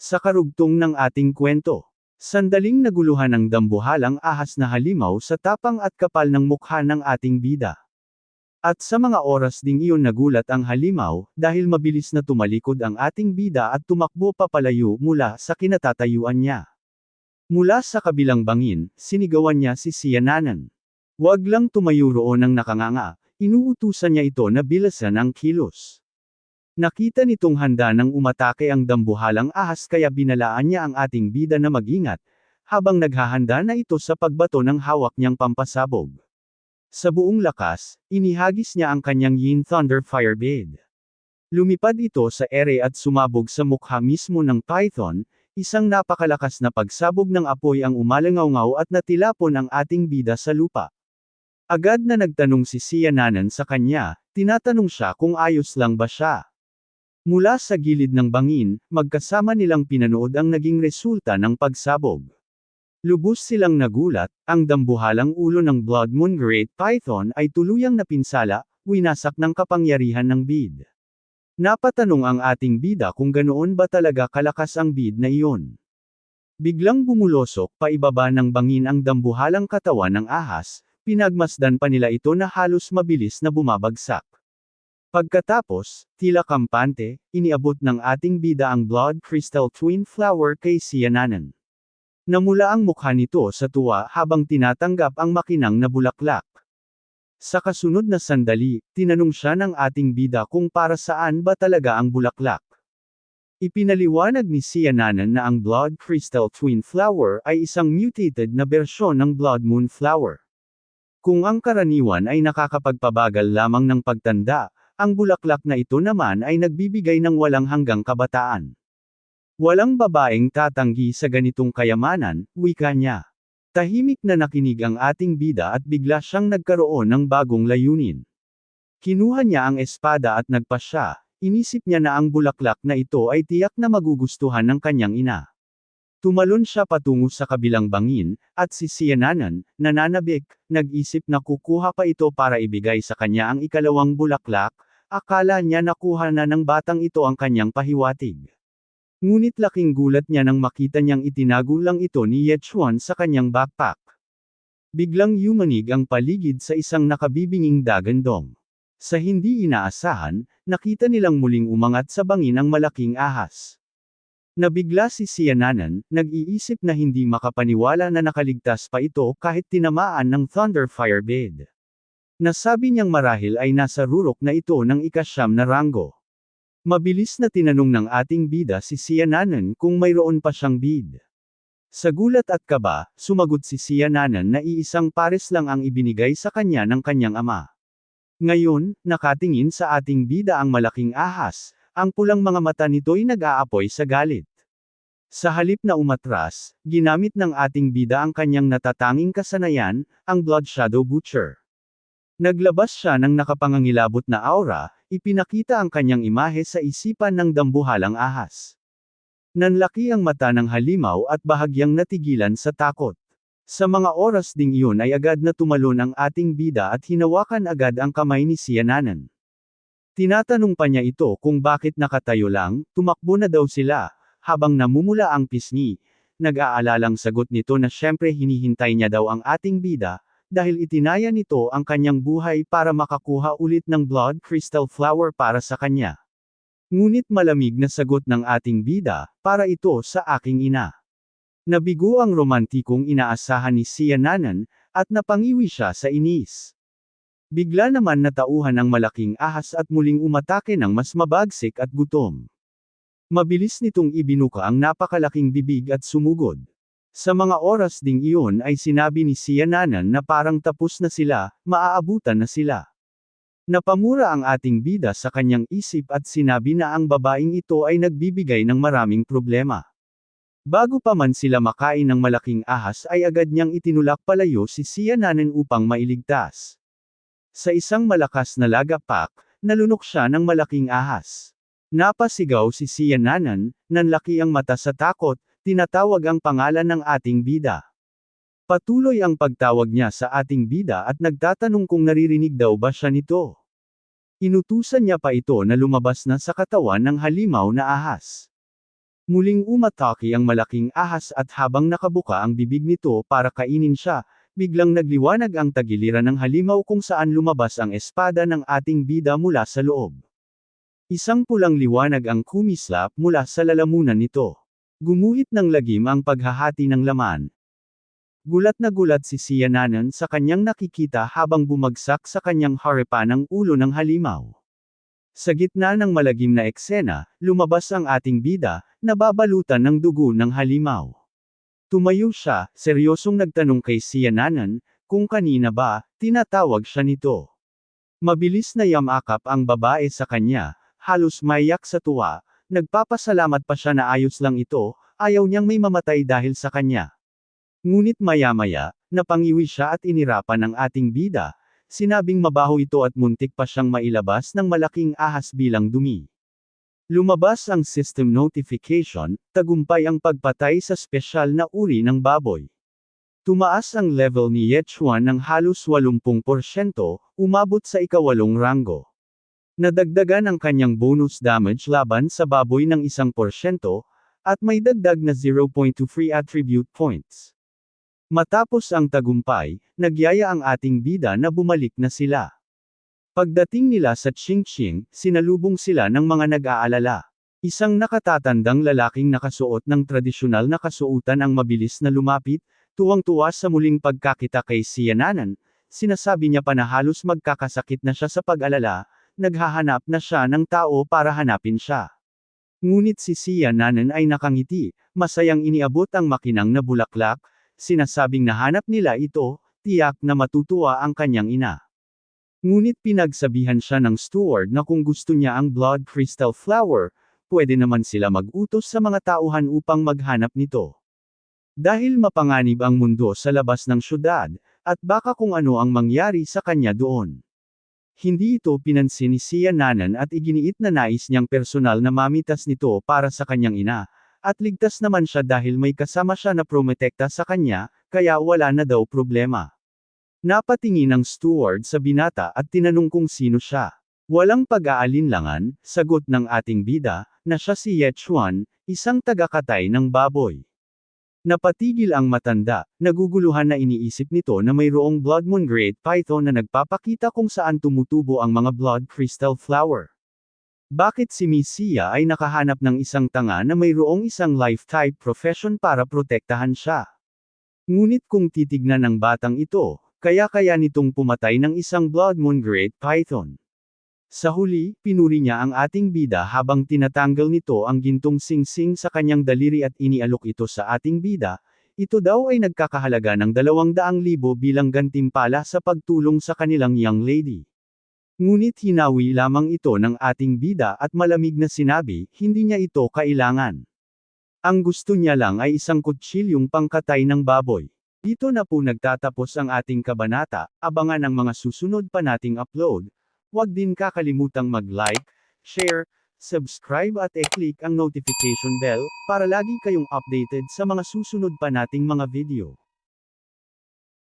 Sa karugtong ng ating kwento, sandaling naguluhan ang dambuhalang ahas na halimaw sa tapang at kapal ng mukha ng ating bida. At sa mga oras ding iyon nagulat ang halimaw, dahil mabilis na tumalikod ang ating bida at tumakbo papalayo mula sa kinatatayuan niya. Mula sa kabilang bangin, sinigawan niya si Siananan. Huwag lang tumayo roon ng nakanganga, inuutusan niya ito na bilasan ang kilos. Nakita nitong handa ng umatake ang dambuhalang ahas kaya binalaan niya ang ating bida na mag-ingat, habang naghahanda na ito sa pagbato ng hawak niyang pampasabog. Sa buong lakas, inihagis niya ang kanyang Yin Thunder Firebid. Lumipad ito sa ere at sumabog sa mukha mismo ng python, isang napakalakas na pagsabog ng apoy ang umalangaw at natilapon ang ating bida sa lupa. Agad na nagtanong si Siananan sa kanya, tinatanong siya kung ayos lang ba siya. Mula sa gilid ng bangin, magkasama nilang pinanood ang naging resulta ng pagsabog. Lubos silang nagulat, ang dambuhalang ulo ng Blood Moon Great Python ay tuluyang napinsala, winasak ng kapangyarihan ng bid. Napatanong ang ating bida kung ganoon ba talaga kalakas ang bid na iyon. Biglang bumulosok paibaba ng bangin ang dambuhalang katawan ng ahas, pinagmasdan pa nila ito na halos mabilis na bumabagsak. Pagkatapos, tila kampante, iniabot ng ating bida ang Blood Crystal Twin Flower kay Siananan. Namula ang mukha nito sa tuwa habang tinatanggap ang makinang na bulaklak. Sa kasunod na sandali, tinanong siya ng ating bida kung para saan ba talaga ang bulaklak. Ipinaliwanag ni Siananan na ang Blood Crystal Twin Flower ay isang mutated na bersyon ng Blood Moon Flower. Kung ang karaniwan ay nakakapagpabagal lamang ng pagtanda, ang bulaklak na ito naman ay nagbibigay ng walang hanggang kabataan. Walang babaeng tatanggi sa ganitong kayamanan, wika niya. Tahimik na nakinig ang ating bida at bigla siyang nagkaroon ng bagong layunin. Kinuha niya ang espada at nagpasya, inisip niya na ang bulaklak na ito ay tiyak na magugustuhan ng kanyang ina. Tumalon siya patungo sa kabilang bangin, at si Siananan, nananabik, nag-isip na kukuha pa ito para ibigay sa kanya ang ikalawang bulaklak, akala niya nakuha na ng batang ito ang kanyang pahiwatig. Ngunit laking gulat niya nang makita niyang itinago lang ito ni Yechuan sa kanyang backpack. Biglang yumanig ang paligid sa isang nakabibinging dagandong. Sa hindi inaasahan, nakita nilang muling umangat sa bangin ang malaking ahas. Nabigla si Siananan, nag-iisip na hindi makapaniwala na nakaligtas pa ito kahit tinamaan ng Thunder Firebed. Nasabi niyang marahil ay nasa rurok na ito ng ikasyam na ranggo. Mabilis na tinanong ng ating bida si Siananan kung mayroon pa siyang bid. Sa gulat at kaba, sumagot si Siananan na iisang pares lang ang ibinigay sa kanya ng kanyang ama. Ngayon, nakatingin sa ating bida ang malaking ahas, ang pulang mga mata nito'y nag-aapoy sa galit. Sa halip na umatras, ginamit ng ating bida ang kanyang natatanging kasanayan, ang Blood Shadow Butcher. Naglabas siya ng nakapangangilabot na aura, ipinakita ang kanyang imahe sa isipan ng dambuhalang ahas. Nanlaki ang mata ng halimaw at bahagyang natigilan sa takot. Sa mga oras ding iyon ay agad na tumalon ang ating bida at hinawakan agad ang kamay ni Siananan. Tinatanong pa niya ito kung bakit nakatayo lang, tumakbo na daw sila, habang namumula ang pisngi. Nag-aalalang sagot nito na syempre hinihintay niya daw ang ating bida, dahil itinaya nito ang kanyang buhay para makakuha ulit ng blood crystal flower para sa kanya. Ngunit malamig na sagot ng ating bida, para ito sa aking ina. Nabigo ang romantikong inaasahan ni Siananan, at napangiwi siya sa inis. Bigla naman natauhan ang malaking ahas at muling umatake ng mas mabagsik at gutom. Mabilis nitong ibinuka ang napakalaking bibig at sumugod. Sa mga oras ding iyon ay sinabi ni Siananan na parang tapos na sila, maaabutan na sila. Napamura ang ating bida sa kanyang isip at sinabi na ang babaeng ito ay nagbibigay ng maraming problema. Bago pa man sila makain ng malaking ahas ay agad niyang itinulak palayo si Siananan upang mailigtas. Sa isang malakas na lagapak, nalunok siya ng malaking ahas. Napasigaw si Siananan, nanlaki ang mata sa takot, tinatawag ang pangalan ng ating bida. Patuloy ang pagtawag niya sa ating bida at nagtatanong kung naririnig daw ba siya nito. Inutusan niya pa ito na lumabas na sa katawan ng halimaw na ahas. Muling umatake ang malaking ahas at habang nakabuka ang bibig nito para kainin siya, biglang nagliwanag ang tagiliran ng halimaw kung saan lumabas ang espada ng ating bida mula sa loob. Isang pulang liwanag ang kumislap mula sa lalamunan nito. Gumuhit ng lagim ang paghahati ng laman. Gulat na gulat si Siananan sa kanyang nakikita habang bumagsak sa kanyang harapan ang ulo ng halimaw. Sa gitna ng malagim na eksena, lumabas ang ating bida, nababalutan ng dugo ng halimaw. Tumayo siya, seryosong nagtanong kay Siananan, kung kanina ba, tinatawag siya nito. Mabilis na yamakap ang babae sa kanya, halos mayak sa tuwa, nagpapasalamat pa siya na ayos lang ito, ayaw niyang may mamatay dahil sa kanya. Ngunit maya-maya, napangiwi siya at inirapan ng ating bida, sinabing mabaho ito at muntik pa siyang mailabas ng malaking ahas bilang dumi. Lumabas ang system notification, tagumpay ang pagpatay sa spesyal na uri ng baboy. Tumaas ang level ni Yechuan ng halos 80%, umabot sa ikawalong ranggo. Nadagdagan ang kanyang bonus damage laban sa baboy ng 1%, at may dagdag na 0.2 free attribute points. Matapos ang tagumpay, nagyaya ang ating bida na bumalik na sila. Pagdating nila sa Chingching, sinalubong sila ng mga nag-aalala. Isang nakatatandang lalaking nakasuot ng tradisyonal na kasuotan ang mabilis na lumapit, tuwang-tuwa sa muling pagkakita kay Siananan, sinasabi niya pa na halos magkakasakit na siya sa pag-alala, naghahanap na siya ng tao para hanapin siya. Ngunit si Siananan ay nakangiti, masayang iniabot ang makinang na bulaklak, sinasabing nahanap nila ito, tiyak na matutuwa ang kanyang ina. Ngunit pinagsabihan siya ng steward na kung gusto niya ang blood crystal flower, pwede naman sila mag-utos sa mga tauhan upang maghanap nito. Dahil mapanganib ang mundo sa labas ng syudad, at baka kung ano ang mangyari sa kanya doon. Hindi ito pinansin ni Sia Nanan at iginiit na nais niyang personal na mamitas nito para sa kanyang ina, at ligtas naman siya dahil may kasama siya na prometekta sa kanya, kaya wala na daw problema. Napatingin ang steward sa binata at tinanong kung sino siya. Walang pag-aalinlangan, sagot ng ating bida, na siya si Yechuan, isang tagakatay ng baboy. Napatigil ang matanda, naguguluhan na iniisip nito na mayroong Blood Moon Great Python na nagpapakita kung saan tumutubo ang mga blood crystal flower. Bakit si Miss Sia ay nakahanap ng isang tanga na mayroong isang life-type profession para protektahan siya? Ngunit kung titignan ng batang ito, kaya-kaya nitong pumatay ng isang Blood Moon Great Python. Sa huli, pinuri niya ang ating bida habang tinatanggal nito ang gintong singsing sa kanyang daliri at inialok ito sa ating bida, ito daw ay nagkakahalaga ng 200,000 bilang gantimpala sa pagtulong sa kanilang young lady. Ngunit hinawi lamang ito ng ating bida at malamig na sinabi, hindi niya ito kailangan. Ang gusto niya lang ay isang kutsilyong pangkatay ng baboy. Dito na po nagtatapos ang ating kabanata, abangan ang mga susunod pa nating upload. Huwag din kakalimutang mag-like, share, subscribe at e-click ang notification bell, para lagi kayong updated sa mga susunod pa nating mga video.